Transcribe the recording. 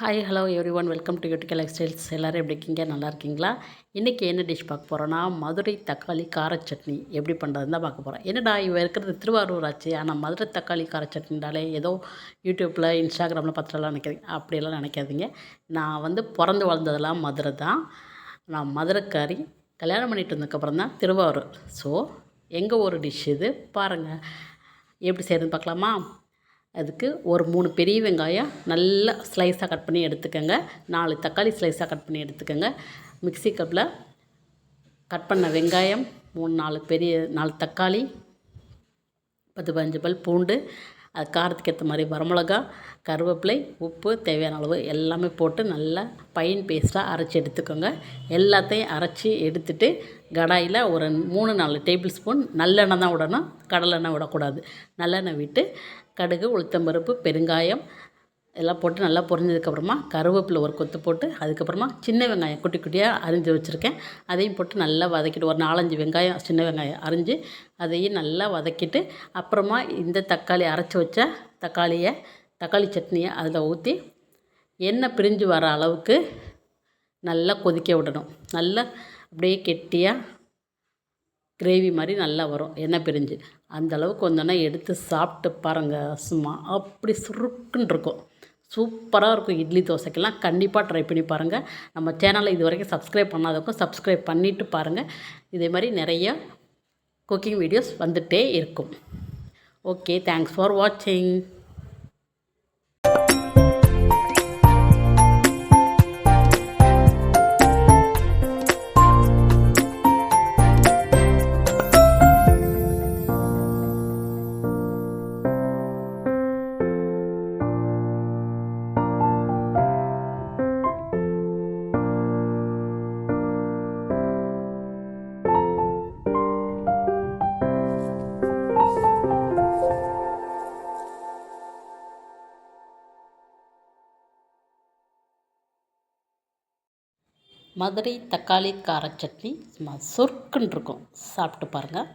Hi hello everyone welcome to UTK lifestyles எல்லோரும் எப்படி இருக்கீங்க? நல்லா இருக்கீங்களா? இன்றைக்கி என்ன டிஷ் பார்க்க போகிறோன்னா மதுரை தக்காளி கார சட்னி. எப்படி பண்ணுறதுன்னு தான் பார்க்க போகிறோம் என்னடா இவ இருக்கிறது திருவாரூர் ஆச்சு. ஆனால் மதுரை தக்காளி கார சட்னினாலே ஏதோ யூடியூப்பில் இன்ஸ்டாகிராமில் பார்த்துலாம் நினைக்கிறீங்க. அப்படியெல்லாம் நினைக்காதீங்க. நான் வந்து பிறந்து வளர்ந்ததெல்லாம் மதுரை தான். நான் மதுரைக்காரி. கல்யாணம் பண்ணிட்டு வந்ததுக்கப்புறம் தான் திருவாரூர். ஸோ எங்கள் ஒரு டிஷ் இது? பாருங்கள் எப்படி செய்கிறதுன்னு பார்க்கலாமா? அதுக்கு ஒரு மூணு பெரிய வெங்காயம் நல்லா ஸ்லைஸாக கட் பண்ணி எடுத்துக்கோங்க. நாலு தக்காளி ஸ்லைஸாக கட் பண்ணி எடுத்துக்கோங்க. மிக்சி கப்பில் கட் பண்ண வெங்காயம் மூணு நாலு பெரிய நாலு தக்காளி பத்து பதினஞ்சு பல் பூண்டு அது காரத்துக்கு ஏற்ற மாதிரி வரமிளகா கருவேப்பிலை உப்பு தேவையான அளவு எல்லாமே போட்டு நல்லா பைன் பேஸ்ட்டாக அரைச்சி எடுத்துக்கோங்க. எல்லாத்தையும் அரைச்சி எடுத்துட்டு கடாயில் ஒரு மூணு நாலு டேபிள் ஸ்பூன் நல்லெண்ணெய் தான் விடணும். கடலெண்ணெய் விடக்கூடாது. நல்லெண்ணெய் விட்டு கடுகு உளுத்தம்பருப்பு பெருங்காயம் எல்லாம் போட்டு நல்லா பொரிஞ்சதுக்கப்புறமா கருவேப்பிலை ஒரு கொத்து போட்டு அதுக்கப்புறமா சின்ன வெங்காயம் குட்டி குட்டியாக அரிஞ்சு வச்சுருக்கேன். அதையும் போட்டு நல்லா வதக்கிட்டு ஒரு நாலஞ்சு வெங்காயம் சின்ன வெங்காயம் அரிஞ்சு அதையும் நல்லா வதக்கிட்டு அப்புறமா இந்த தக்காளி அரைச்சி வச்ச தக்காளியை தக்காளி சட்னியை அதில் ஊற்றி எண்ணெய் பிரிஞ்சு வர அளவுக்கு நல்லா கொதிக்க விடணும். நல்லா அப்படியே கெட்டியாக கிரேவி மாதிரி நல்லா வரும் எண்ணெய் பிரிஞ்சு. அந்த அளவுக்கு எடுத்து சாப்பிட்டு பாருங்கள் சும்மா அப்படி சுருக்குன்னு இருக்கும். சூப்பராக இருக்கும் இட்லி தோசைக்கெல்லாம். கண்டிப்பாக ட்ரை பண்ணி பாருங்கள் நம்ம சேனலை இது வரைக்கும் சப்ஸ்கிரைப் பண்ணாதவங்க சப்ஸ்கிரைப் பண்ணிவிட்டு பாருங்கள் இதே மாதிரி நிறைய குக்கிங் வீடியோஸ் வந்துகிட்டே இருக்கும். ஓகே தேங்க்ஸ் ஃபார் வாட்சிங் மதுரை தக்காளி கார சட்னி சும்மா சொர்க்குன்னு இருக்கும் சாப்பிட்டு பாருங்கள்